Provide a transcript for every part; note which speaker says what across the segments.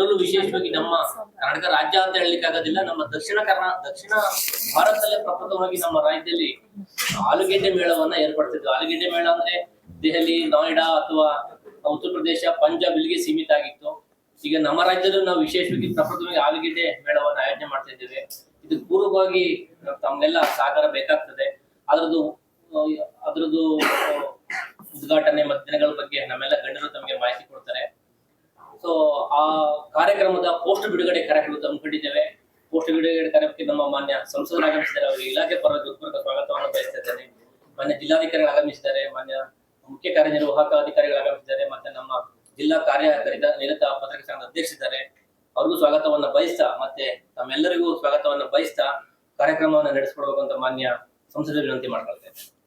Speaker 1: ಅದರಲ್ಲೂ ವಿಶೇಷವಾಗಿ ನಮ್ಮ ಕರ್ನಾಟಕ ರಾಜ್ಯ ಅಂತ ಹೇಳಲಿಕ್ಕೆ ಆಗೋದಿಲ್ಲ, ನಮ್ಮ ದಕ್ಷಿಣ ಕರ್ನಾ, ದಕ್ಷಿಣ ಭಾರತದಲ್ಲೇ ಪ್ರಪ್ರಥಮವಾಗಿ ನಮ್ಮ ರಾಜ್ಯದಲ್ಲಿ ಆಲೂಗೆಡ್ಡೆ ಮೇಳವನ್ನ ಏರ್ಪಡಿಸಿದ್ವಿ. ಆಲೂಗೆಡ್ಡೆ ಮೇಳ ಅಂದ್ರೆ ದೆಹಲಿ, ನೋಯ್ಡಾ ಅಥವಾ ಉತ್ತರ ಪ್ರದೇಶ ಪಂಜಾಬ್ ಇಲ್ಲಿಗೆ ಸೀಮಿತ ಆಗಿತ್ತು. ಈಗ ನಮ್ಮ ರಾಜ್ಯದಲ್ಲೂ ನಾವು ವಿಶೇಷವಾಗಿ ಪ್ರಪ್ರಥಮವಾಗಿ ಆಲೂಗೆಡ್ಡೆ ಮೇಳವನ್ನ ಆಯೋಜನೆ ಮಾಡ್ತಾ ಇದ್ದೇವೆ. ಇದು ಪೂರ್ವವಾಗಿ ತಮ್ಗೆಲ್ಲ ಸಹಕಾರ ಬೇಕಾಗ್ತದೆ. ಅದ್ರದ್ದು, ಅದರದ್ದು ಉದ್ಘಾಟನೆ ಮತ್ತು ದಿನಗಳ ಬಗ್ಗೆ ನಮ್ಮೆಲ್ಲ ಗಣ್ಯರು ತಮಗೆ ಮಾಹಿತಿ ಸೊ ಆ ಕಾರ್ಯಕ್ರಮದ ಪೋಸ್ಟ್ ಬಿಡುಗಡೆ ಕಾರ್ಯಕ್ರಮ ಹಮ್ಮಿಕೊಂಡಿದ್ದೇವೆ. ಪೋಸ್ಟ್ ಬಿಡುಗಡೆ ಕಾರ್ಯಕ್ರಮಕ್ಕೆ ನಮ್ಮ ಮಾನ್ಯ ಸಂಸದರು ಆಗಮಿಸಿದ್ದಾರೆ. ಅವರಿಗೆ ಇಲಾಖೆ ಪರ ಹೃತ್ಪೂರ್ವಕ ಸ್ವಾಗತವನ್ನು ಬಯಸ್ತಾ ಮಾನ್ಯ ಜಿಲ್ಲಾಧಿಕಾರಿಗಳು ಆಗಮಿಸಿದ್ದಾರೆ. ಮಾನ್ಯ ಮುಖ್ಯ ಕಾರ್ಯನಿರ್ವಾಹಕ ಅಧಿಕಾರಿಗಳು ಆಗಮಿಸಿದ್ದಾರೆ. ಮತ್ತೆ ನಮ್ಮ ಜಿಲ್ಲಾ ಕಾರ್ಯಕರಿತ ನಿರತ ಪತ್ರಿಕಾ ಸಂಘದ ಅಧ್ಯಕ್ಷರಿದ್ದಾರೆ. ಅವ್ರಿಗೂ ಸ್ವಾಗತವನ್ನು ಬಯಸ್ತಾ, ಮತ್ತೆ ತಮ್ಮೆಲ್ಲರಿಗೂ ಸ್ವಾಗತವನ್ನು ಬಯಸ್ತಾ ಕಾರ್ಯಕ್ರಮವನ್ನು ನಡೆಸಿಕೊಡ್ಬೇಕು ಮಾನ್ಯ ಸಂಸದರು ವಿನಂತಿ ಮಾಡ್ಕೊಳ್ತೇನೆ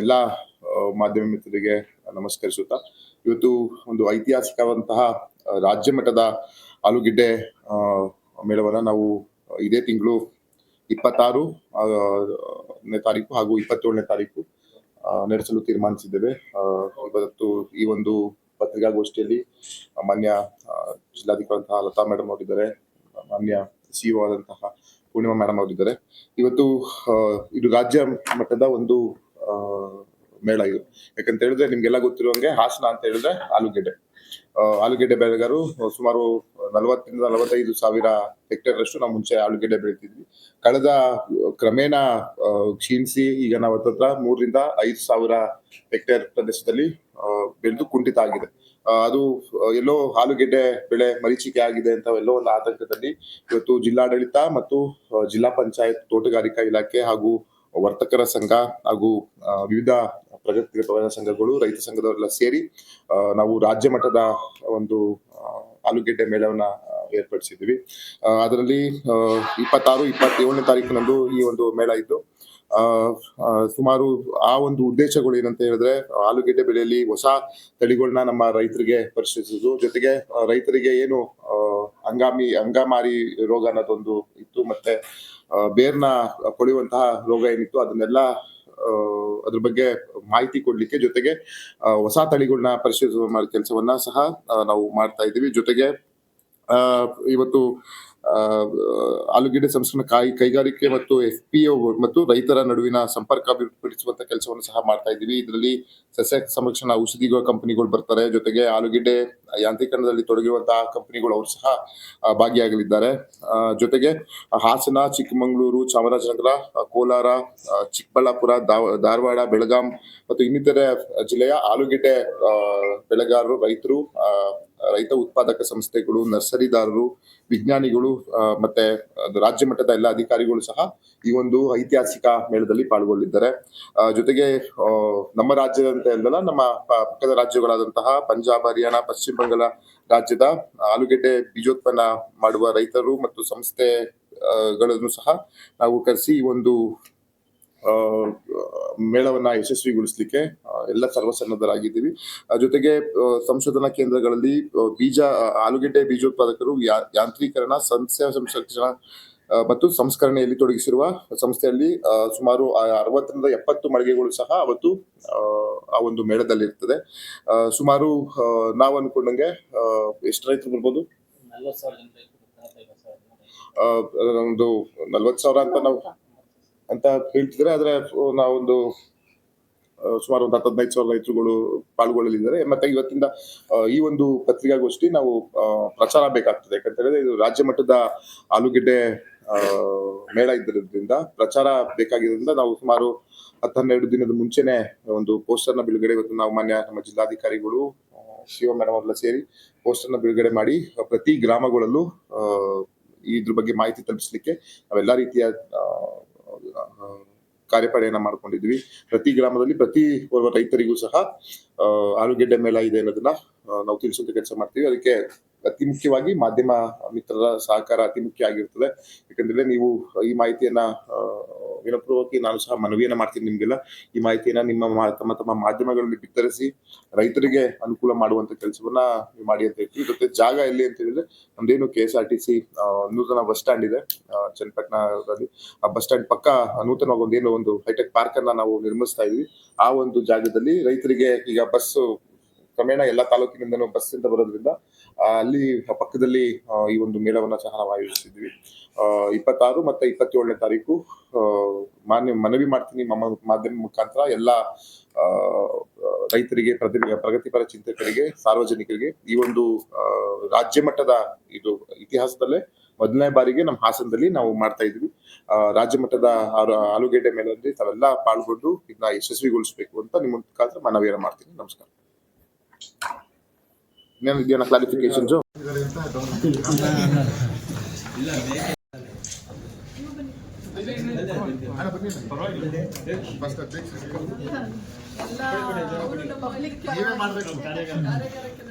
Speaker 2: ಎಲ್ಲ ಮಾಧ್ಯಮ ಮಿತ್ರರಿಗೆ ನಮಸ್ಕರಿಸುತ್ತಾ, ಇವತ್ತು ಒಂದು ಐತಿಹಾಸಿಕವಂತಹ ರಾಜ್ಯ ಮಟ್ಟದ ಆಲೂಗೆಡ್ಡೆ ಮೇಳವನ್ನ ನಾವು ಇದೇ ತಿಂಗಳು ಇಪ್ಪತ್ತಾರು ತಾರೀಕು ಹಾಗೂ ಇಪ್ಪತ್ತೇಳನೇ ತಾರೀಕು ನಡೆಸಲು ತೀರ್ಮಾನಿಸಿದ್ದೇವೆ. ಇವತ್ತು ಈ ಒಂದು ಪತ್ರಿಕಾಗೋಷ್ಠಿಯಲ್ಲಿ ಮಾನ್ಯ ಜಿಲ್ಲಾಧಿಕಾರಿ ಲತಾ ಮೇಡಮ್ ಅವರಿದ್ದಾರೆ. ಮಾನ್ಯ ಸಿಇಒ ಆದಂತಹ ಪೂರ್ಣಿಮಾ ಮೇಡಮ್ ಅವರಿದ್ದಾರೆ. ಇವತ್ತು ಇದು ರಾಜ್ಯ ಮಟ್ಟದ ಒಂದು ಮೇಳ ಇದು. ಯಾಕಂತ ಹೇಳಿದ್ರೆ ನಿಮ್ಗೆಲ್ಲ ಗೊತ್ತಿರುವಂಗೆ ಹಾಸನ ಅಂತ ಹೇಳಿದ್ರೆ ಆಲೂಗೆಡ್ಡೆ. ಆಲೂಗೆಡ್ಡೆ ಬೆಳೆಗಾರರು ಸುಮಾರು ನಲವತ್ತರಿಂದ ನಲವತ್ತೈದು ಸಾವಿರ ಹೆಕ್ಟೇರ್ ಅಷ್ಟು ನಾವು ಮುಂಚೆ ಆಲೂಗೆಡ್ಡೆ ಬೆಳಿತಿದ್ವಿ. ಕಳೆದ, ಕ್ರಮೇಣ ಕ್ಷೀಣಿಸಿ ಈಗ ನಾವು ಮೂರರಿಂದ ಐದು ಸಾವಿರ ಹೆಕ್ಟೇರ್ ಪ್ರದೇಶದಲ್ಲಿ ಬೆಳೆದು ಕುಂಠಿತ ಆಗಿದೆ. ಅದು ಎಲ್ಲೋ ಆಲೂಗೆಡ್ಡೆ ಬೆಳೆ ಮರೀಚಿಕೆ ಆಗಿದೆ ಅಂತ ಎಲ್ಲೋ ಒಂದು ಆತಂಕದಲ್ಲಿ ಇವತ್ತು ಜಿಲ್ಲಾಡಳಿತ ಮತ್ತು ಜಿಲ್ಲಾ ಪಂಚಾಯತ್ ತೋಟಗಾರಿಕಾ ಇಲಾಖೆ ಹಾಗೂ ವರ್ತಕರ ಸಂಘ ಹಾಗೂ ವಿವಿಧ ಪ್ರಗತಿಪರ ಸಂಘಗಳು, ರೈತ ಸಂಘದವರೆಲ್ಲ ಸೇರಿ ನಾವು ರಾಜ್ಯ ಮಟ್ಟದ ಒಂದು ಆಲೂಗೆಡ್ಡೆ ಮೇಳವನ್ನ ಏರ್ಪಡಿಸಿದ್ವಿ ಅದರಲ್ಲಿ ಇಪ್ಪತ್ತಾರು, ಇಪ್ಪತ್ತೇಳನೇ ತಾರೀಕಿನಂದು ಈ ಒಂದು ಮೇಳ ಇದ್ದು ಸುಮಾರು ಆ ಒಂದು ಉದ್ದೇಶಗಳು ಏನಂತ ಹೇಳಿದ್ರೆ, ಆಲೂಗೆಡ್ಡೆ ಬೆಳೆಯಲ್ಲಿ ಹೊಸ ತಳಿಗಳನ್ನ ನಮ್ಮ ರೈತರಿಗೆ ಪರಿಶೀಲಿಸುವುದು ಜೊತೆಗೆ ರೈತರಿಗೆ ಏನು ಅಂಗಾಮಿ ಅಂಗಾಮಾರಿ ರೋಗ ಅನ್ನೋದೊಂದು ಇತ್ತು ಮತ್ತೆ ಬೇರ್ನ ಕೊಳೆಯುವಂತಹ ರೋಗ ಏನಿತ್ತು ಅದನ್ನೆಲ್ಲ ಅದ್ರ ಬಗ್ಗೆ ಮಾಹಿತಿ ಕೊಡ್ಲಿಕ್ಕೆ ಜೊತೆಗೆ ಹೊಸ ತಳಿಗಳನ್ನ ಪರಿಶೀಲಿಸುವ ಕೆಲಸವನ್ನ ಸಹ ನಾವು ಮಾಡ್ತಾ ಇದ್ದೀವಿ. ಜೊತೆಗೆ ಇವತ್ತು ಆಲೂಗೆಡ್ಡೆ ಸಂಸ್ಕರಣ ಕಾಯಿ, ಕೈಗಾರಿಕೆ ಮತ್ತು ಎಫ್ ಪಿ ಮತ್ತು ರೈತರ ನಡುವಿನ ಸಂಪರ್ಕ ಅಭಿವೃದ್ಧಿಪಡಿಸುವಂತ ಕೆಲಸವನ್ನು ಸಹ ಮಾಡ್ತಾ ಇದ್ದೀವಿ. ಇದರಲ್ಲಿ ಸಸ್ಯ ಸಂರಕ್ಷಣಾ ಔಷಧಿಗಳ ಕಂಪನಿಗಳು ಬರ್ತಾರೆ. ಜೊತೆಗೆ ಆಲೂಗೆಡ್ಡೆ ಯಾಂತ್ರೀಕರಣದಲ್ಲಿ ತೊಡಗಿರುವಂತಹ ಕಂಪನಿಗಳು ಅವರು ಸಹ ಭಾಗಿಯಾಗಲಿದ್ದಾರೆ. ಜೊತೆಗೆ ಹಾಸನ, ಚಿಕ್ಕಮಗಳೂರು, ಚಾಮರಾಜನಗರ, ಕೋಲಾರ ಚಿಕ್ಕಬಳ್ಳಾಪುರ ಧಾರವಾಡ, ಬೆಳಗಾಂ ಮತ್ತು ಇನ್ನಿತರೆ ಜಿಲ್ಲೆಯ ಆಲೂಗೆಡ್ಡೆ ಬೆಳೆಗಾರರು, ರೈತರು ರೈತ ಉತ್ಪಾದಕ ಸಂಸ್ಥೆಗಳು, ನರ್ಸರಿದಾರರು, ವಿಜ್ಞಾನಿಗಳು ಮತ್ತೆ ರಾಜ್ಯ ಮಟ್ಟದ ಎಲ್ಲ ಅಧಿಕಾರಿಗಳು ಸಹ ಈ ಒಂದು ಐತಿಹಾಸಿಕ ಮೇಳದಲ್ಲಿ ಪಾಲ್ಗೊಳ್ಳಿದ್ದಾರೆ. ಜೊತೆಗೆ ನಮ್ಮ ರಾಜ್ಯದಂತ ಅಲ್ಲ ನಮ್ಮ ಪಕ್ಕದ ರಾಜ್ಯಗಳಾದಂತಹ ಪಂಜಾಬ್, ಹರಿಯಾಣ, ಪಶ್ಚಿಮ ಬಂಗಾಳ ರಾಜ್ಯದ ಆಲೂಗೆಡ್ಡೆ ಬೀಜೋತ್ಪನ್ನ ಮಾಡುವ ರೈತರು ಮತ್ತು ಸಂಸ್ಥೆಗಳನ್ನು ಸಹ ನಾವು ಕರೆಸಿ ಈ ಒಂದು ಮೇಳವನ್ನ ಯಶಸ್ವಿಗೊಳಿಸಲಿಕ್ಕೆ ಎಲ್ಲ ಸರ್ವಸನ್ನದ್ಧರಾಗಿದ್ದೀವಿ. ಜೊತೆಗೆ ಸಂಶೋಧನಾ ಕೇಂದ್ರಗಳಲ್ಲಿ ಬೀಜ ಆಲೂಗಡ್ಡೆ ಬೀಜೋತ್ಪಾದಕರು ಯಾಂತ್ರೀಕರಣ ಸಸ್ಯ ಸಂಶೋಧನಾ ಮತ್ತು ಸಂಸ್ಕರಣೆಯಲ್ಲಿ ತೊಡಗಿಸಿರುವ ಸಂಸ್ಥೆಯಲ್ಲಿ ಸುಮಾರು ಅರವತ್ತರಿಂದ ಎಪ್ಪತ್ತು ಮಳಿಗೆಗಳು ಸಹ ಅವತ್ತು ಆ, ಒಂದು ಮೇಳದಲ್ಲಿ ಇರ್ತದೆ ಸುಮಾರು ನಾವು ಅನ್ಕೊಂಡಂಗೆ ಎಷ್ಟು ರೈತರು ಬರ್ಬೋದು? ಒಂದು ನಲ್ವತ್ತು ಸಾವಿರ ಅಂತ ನಾವು ಅಂತ ಹೇಳ್ತಿದ್ರೆ ಆದ್ರೆ ನಾವೊಂದು ಸುಮಾರು ಒಂದು ಹತ್ತು ಹದಿನೈದು ಸಾವಿರ ರೈತರುಗಳು ಪಾಲ್ಗೊಳ್ಳಲಿದ್ದಾರೆ. ಮತ್ತೆ ಇವತ್ತಿಂದ ಈ ಒಂದು ಪತ್ರಿಕಾಗೋಷ್ಠಿ ನಾವು ಪ್ರಚಾರ ಬೇಕಾಗ್ತದೆ. ಯಾಕಂತ ಹೇಳಿದ್ರೆ ಇದು ರಾಜ್ಯ ಮಟ್ಟದ ಆಲೂಗೆಡ್ಡೆ ಮೇಳ ಇದ್ದಿರೋದ್ರಿಂದ, ಪ್ರಚಾರ ಬೇಕಾಗಿರೋದ್ರಿಂದ ನಾವು ಸುಮಾರು ಹತ್ತು ಹನ್ನೆರಡು ದಿನದ ಮುಂಚೆನೆ ಒಂದು ಪೋಸ್ಟರ್ನ ಬಿಡುಗಡೆ ಇವತ್ತು ನಾವು ಮಾನ್ಯ ನಮ್ಮ ಜಿಲ್ಲಾಧಿಕಾರಿಗಳು ಶಿವ ಮೇಡಮ್ ಅವರೆಲ್ಲ ಸೇರಿ ಪೋಸ್ಟರ್ನ ಬಿಡುಗಡೆ ಮಾಡಿ, ಪ್ರತಿ ಗ್ರಾಮಗಳಲ್ಲೂ ಇದ್ರ ಬಗ್ಗೆ ಮಾಹಿತಿ ತಲುಪಿಸ್ಲಿಕ್ಕೆ ನಾವೆಲ್ಲಾ ರೀತಿಯ ಕಾರ್ಯಪಡೆಯನ್ನ ಮಾಡ್ಕೊಂಡಿದ್ವಿ. ಪ್ರತಿ ಗ್ರಾಮದಲ್ಲಿ ಪ್ರತಿ ರೈತರಿಗೂ ಸಹ ಆಲೂಗೆಡ್ಡೆ ಮೇಳ ಇದೆ ಅನ್ನೋದನ್ನ ನಾವು ತಿಳಿಸುವಂತ ಕೆಲಸ ಮಾಡ್ತೀವಿ. ಅದಕ್ಕೆ ಅತಿ ಮುಖ್ಯವಾಗಿ ಮಾಧ್ಯಮ ಮಿತ್ರರ ಸಹಕಾರ ಅತಿ ಮುಖ್ಯ ಆಗಿರ್ತದೆ. ಯಾಕಂದ್ರೆ ನೀವು ಈ ಮಾಹಿತಿಯನ್ನ ಆ, ವಿನಪೂರ್ವಕವಾಗಿ ನಾನು ಸಹ ಮನವಿಯನ್ನ ಮಾಡ್ತೀನಿ ನಿಮ್ಗೆಲ್ಲ. ಈ ಮಾಹಿತಿಯನ್ನ ನಿಮ್ಮ ತಮ್ಮ ತಮ್ಮ ಮಾಧ್ಯಮಗಳಲ್ಲಿ ಬಿತ್ತರಿಸಿ ರೈತರಿಗೆ ಅನುಕೂಲ ಮಾಡುವಂತ ಕೆಲಸವನ್ನ ನೀವು ಮಾಡಿ ಅಂತ ಹೇಳ್ತೀವಿ ಜೊತೆ ಜಾಗ ಎಲ್ಲಿ ಅಂತ ಹೇಳಿದ್ರೆ ನಮ್ದೇನು K S R T C ನೂತನ ಬಸ್ ಸ್ಟ್ಯಾಂಡ್ ಇದೆ. ಚನ್ನಪಟ್ಟಣದಲ್ಲಿ. ಆ ಬಸ್ ಸ್ಟ್ಯಾಂಡ್ ಪಕ್ಕ ನೂತನವಾಗಿ ಒಂದೇನು ಒಂದು ಹೈಟೆಕ್ ಪಾರ್ಕ್ ಅನ್ನ ನಾವು ನಿರ್ಮಿಸ್ತಾ ಇದೀವಿ. ಆ ಒಂದು ಜಾಗದಲ್ಲಿ ರೈತರಿಗೆ ಈಗ ಬಸ್ ಕ್ರಮೇಣ ಎಲ್ಲಾ ತಾಲೂಕಿನಿಂದನೂ ಬಸ್ ಇಂದ ಬರೋದ್ರಿಂದ ಅಲ್ಲಿ ಪಕ್ಕದಲ್ಲಿ ಈ ಒಂದು ಮೇಳವನ್ನ ಸಹ ನಾವು ಆಯೋಜಿಸಿದ್ವಿ. ಇಪ್ಪತ್ತಾರು ಮತ್ತೆ ಇಪ್ಪತ್ತೇಳನೇ ತಾರೀಕು ಮಾನ್ಯ, ಮನವಿ ಮಾಡ್ತೀನಿ ಮಾಧ್ಯಮ ಮುಖಾಂತರ ಎಲ್ಲ ರೈತರಿಗೆ ಪ್ರತಿ ಪ್ರಗತಿಪರ ಚಿಂತಕರಿಗೆ, ಸಾರ್ವಜನಿಕರಿಗೆ ಈ ಒಂದು ರಾಜ್ಯ ಮಟ್ಟದ ಇದು ಇತಿಹಾಸದಲ್ಲೇ ಮೊದಲನೇ ಬಾರಿಗೆ ನಮ್ಮ ಹಾಸನದಲ್ಲಿ ನಾವು ಮಾಡ್ತಾ ಇದ್ವಿ. ರಾಜ್ಯ ಮಟ್ಟದ ಆಲೂಗೆಡ್ಡೆ ಮೇಲೆ ತಾವೆಲ್ಲ ಪಾಲ್ಗೊಂಡು ಇದನ್ನ ಯಶಸ್ವಿಗೊಳಿಸಬೇಕು ಅಂತ ನಿಮ್ಮ ಮುಖಾಂತರ ಮನವಿಯನ್ನು ಮಾಡ್ತೀನಿ. ನಮಸ್ಕಾರ. ಇನ್ನೇನು ಇದೆಯಾ ಕ್ಲಾರಿಫಿಕೇಶನ್ಸ್
Speaker 3: ಎಲ್ಲ ಪಬ್ಲಿಕ್ ಕಾರ್ಯಕರ್ತರಿಗೆ